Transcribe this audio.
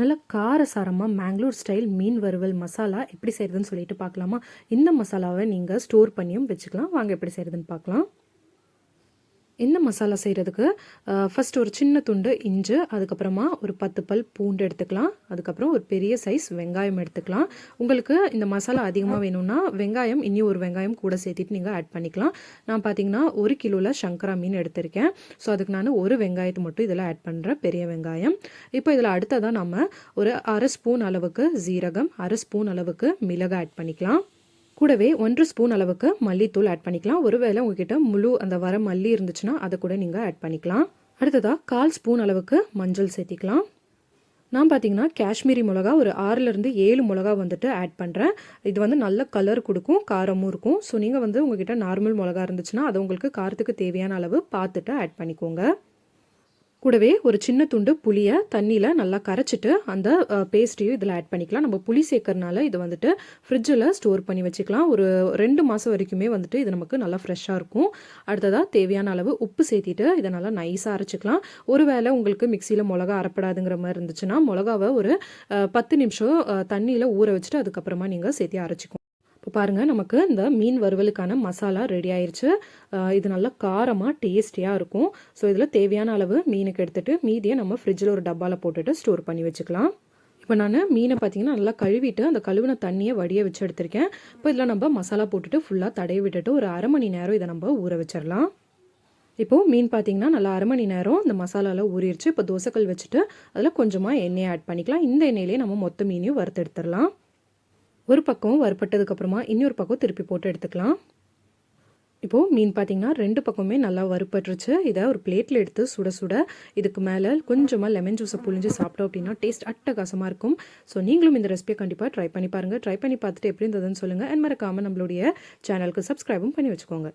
நல்லா காரசாரமாக மேங்களூர் ஸ்டைல் மீன் வறுவல் மசாலா எப்படி செய்கிறதுன்னு சொல்லிட்டு பார்க்கலாமா? இந்த மசாலாவை நீங்கள் ஸ்டோர் பண்ணியும் வச்சுக்கலாம். வாங்க எப்படி செய்கிறதுன்னு பார்க்கலாம். இந்த மசாலா செய்கிறதுக்கு ஃபஸ்ட் ஒரு சின்ன துண்டு இஞ்சி அதுக்கப்புறமா ஒரு பத்து பல் பூண்டு எடுத்துக்கலாம். அதுக்கப்புறம் ஒரு பெரிய சைஸ் வெங்காயம் எடுத்துக்கலாம். உங்களுக்கு இந்த மசாலா அதிகமாக வேணும்னா வெங்காயம் இனி ஒரு வெங்காயம் கூட சேர்த்துட்டு நீங்கள் ஆட் பண்ணிக்கலாம். நான் பார்த்தீங்கன்னா ஒரு கிலோவில் சங்கரா மீன் எடுத்திருக்கேன். ஸோ அதுக்கு நான் ஒரு வெங்காயத்தை மட்டும் இதில் ஆட் பண்ணுறேன் பெரிய வெங்காயம். இப்போ இதில் அடுத்ததாக நம்ம ஒரு அரை ஸ்பூன் அளவுக்கு ஜீரகம் அரை ஸ்பூன் அளவுக்கு மிளகாய் ஆட் பண்ணிக்கலாம். கூடவே ஒன்று ஸ்பூன் அளவுக்கு மல்லித்தூள் ஆட் பண்ணிக்கலாம். ஒருவேளை உங்ககிட்ட முழு அந்த வர மல்லி இருந்துச்சுன்னா அதை கூட நீங்கள் ஆட் பண்ணிக்கலாம். அடுத்ததாக கால் ஸ்பூன் அளவுக்கு மஞ்சள் சேர்த்திக்கலாம். நான் பார்த்தீங்கன்னா காஷ்மீரி மிளகா ஒரு ஆறுலேருந்து ஏழு மிளகா வந்துட்டு ஆட் பண்ணுறேன் இது வந்து நல்ல கலர் கொடுக்கும் காரமும் இருக்கும். ஸோ நீங்கள் வந்து உங்ககிட்ட நார்மல் மிளகா இருந்துச்சுன்னா அதை உங்களுக்கு காரத்துக்கு தேவையான அளவு பார்த்துட்டு ஆட் பண்ணிக்கோங்க. கூடவே ஒரு சின்ன துண்டு புளியை தண்ணியில் நல்லா கரைச்சிட்டு அந்த பேஸ்ட்டையும் இதில் ஆட் பண்ணிக்கலாம். நம்ம புளி சேர்க்கறனால இது வந்துட்டு ஃப்ரிட்ஜில் ஸ்டோர் பண்ணி வச்சுக்கலாம். ஒரு ரெண்டு மாதம் வரைக்குமே வந்துட்டு இது நமக்கு நல்லா ஃப்ரெஷ்ஷாக இருக்கும். அடுத்ததாக தேவையான அளவு உப்பு சேர்த்திட்டு இதை நல்லா நைஸாக அரைச்சிக்கலாம். ஒருவேளை உங்களுக்கு மிக்சியில் மிளகா அரைப்படாதுங்கிற மாதிரி இருந்துச்சுன்னா மிளகாவை ஒரு பத்து நிமிஷம் தண்ணியில் ஊற வச்சுட்டு அதுக்கப்புறமா நீங்கள் சேர்த்தி அரைச்சிக்கோங்க. இப்போ பாருங்கள் நமக்கு இந்த மீன் வறுவலுக்கான மசாலா ரெடி ஆயிடுச்சு இது நல்லா காரமாக டேஸ்டியாக இருக்கும். ஸோ இதில் தேவையான அளவு மீனுக்கு எடுத்துகிட்டு மீதியை நம்ம ஃப்ரிட்ஜில் ஒரு டப்பாவில் போட்டுட்டு ஸ்டோர் பண்ணி வச்சுக்கலாம். இப்போ நான் மீனை பார்த்தீங்கன்னா நல்லா கழுவிட்டு அந்த கழுவின தண்ணியை வடிய வச்சு எடுத்திருக்கேன். இப்போ இதில் நம்ம மசாலா போட்டுட்டு ஃபுல்லாக தடைய விட்டுட்டு ஒரு அரை மணி நேரம் இதை நம்ம ஊற வச்சிடலாம் இப்போது மீன் பார்த்தீங்கன்னா நல்லா அரை மணி நேரம் இந்த மசாலாவில் ஊறிடுச்சு இப்போ தோசைக்கல் வச்சுட்டு அதில் கொஞ்சமாக எண்ணெயை ஆட் பண்ணிக்கலாம். இந்த எண்ணெயிலே நம்ம மொத்த மீனையும் வறுத்து எடுத்துடலாம் ஒரு பக்கம் வறுப்பட்டதுக்கப்புறமா இன்னொரு பக்கம் திருப்பி போட்டு எடுத்துக்கலாம். இப்போது மீன் பார்த்திங்கன்னா ரெண்டு பக்கமே நல்லா வறுப்பட்டுருச்சு இதை ஒரு பிளேட்டில் எடுத்து சுட சுட இதுக்கு மேலே கொஞ்சமாக லெமன் ஜூஸை புழிஞ்சு சாப்பிட்டோம் அப்படின்னா டேஸ்ட் அட்டகாசமாக இருக்கும். ஸோ நீங்களும் இந்த ரெசிபியை கண்டிப்பாக ட்ரை பண்ணி பாருங்கள் ட்ரை பண்ணி பார்த்துட்டு எப்படி இருந்ததுன்னு சொல்லுங்கள் அண்ட் மறக்காமல் நம்மளுடைய சேனலுக்கு சப்ஸ்கிரைபும் பண்ணி வச்சுக்கோங்க.